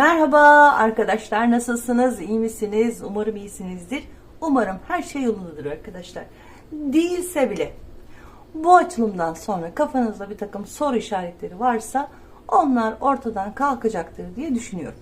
Merhaba arkadaşlar nasılsınız? İyi misiniz? Umarım iyisinizdir. Umarım her şey yolundadır arkadaşlar. Değilse bile bu açılımdan sonra kafanızda bir takım soru işaretleri varsa onlar ortadan kalkacaktır diye düşünüyorum.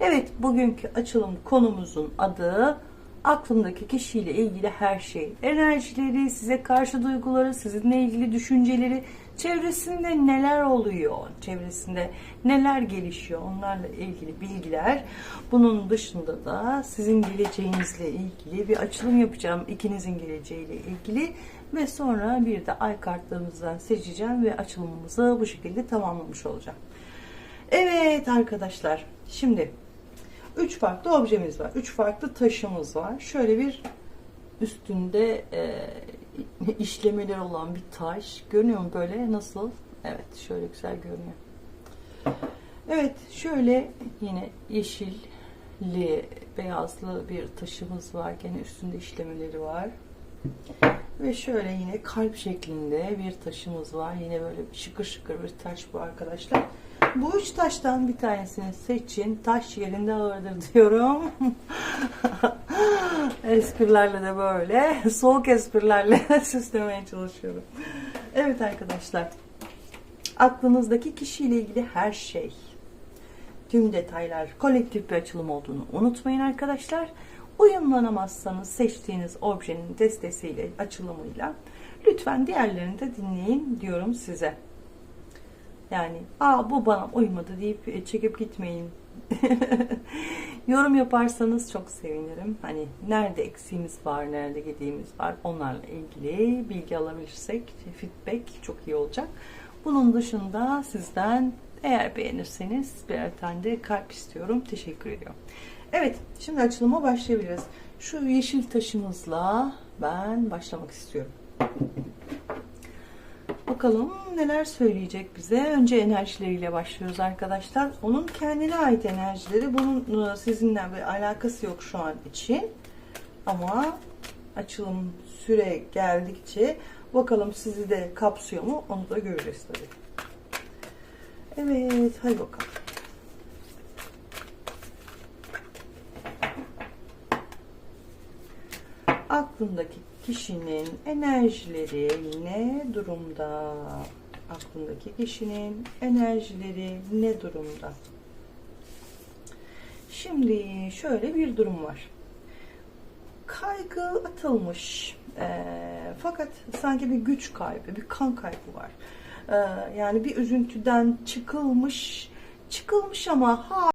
Evet bugünkü açılım konumuzun adı aklımdaki kişiyle ilgili her şey. Enerjileri, size karşı duyguları, sizinle ilgili düşünceleri, çevresinde neler oluyor, çevresinde neler gelişiyor onlarla ilgili bilgiler. Bunun dışında da sizin geleceğinizle ilgili bir açılım yapacağım. ikinizin geleceğiyle ilgili ve sonra bir de ay kartlarımızdan seçeceğim ve açılımımızı bu şekilde tamamlamış olacağım. Evet arkadaşlar şimdi üç farklı objemiz var. Üç farklı taşımız var. Şöyle bir üstünde e, işlemeler olan bir taş. Görünüyor mu böyle? Nasıl? Evet şöyle güzel görünüyor. Evet şöyle yine yeşilli beyazlı bir taşımız var. Gene üstünde işlemeleri var. Ve şöyle yine kalp şeklinde bir taşımız var. Yine böyle şıkır şıkır bir taş bu arkadaşlar. Bu üç taştan bir tanesini seçin. Taş yerinde ağırdır diyorum. esprilerle de böyle soğuk esprilerle süslemeye çalışıyorum. Evet arkadaşlar. Aklınızdaki kişiyle ilgili her şey. Tüm detaylar kolektif bir açılım olduğunu unutmayın arkadaşlar. Uyumlanamazsanız seçtiğiniz objenin destesiyle, açılımıyla lütfen diğerlerini de dinleyin diyorum size. Yani aa bu bana uymadı deyip e, çekip gitmeyin. Yorum yaparsanız çok sevinirim. Hani nerede eksiğimiz var, nerede gediğimiz var onlarla ilgili bilgi alabilirsek feedback çok iyi olacak. Bunun dışında sizden eğer beğenirseniz birer tane de kalp istiyorum. Teşekkür ediyorum. Evet, şimdi açılıma başlayabiliriz. Şu yeşil taşımızla ben başlamak istiyorum. Bakalım neler söyleyecek bize. Önce enerjileriyle başlıyoruz arkadaşlar. Onun kendine ait enerjileri. Bunun e, sizinle bir alakası yok şu an için. Ama açılım süre geldikçe bakalım sizi de kapsıyor mu onu da göreceğiz tabii. Evet hadi bakalım. Aklındaki kişinin enerjileri ne durumda? Aklındaki kişinin enerjileri ne durumda? Şimdi şöyle bir durum var. Kaygı atılmış. Ee, fakat sanki bir güç kaybı, bir kan kaybı var. Ee, yani bir üzüntüden çıkılmış, çıkılmış ama hala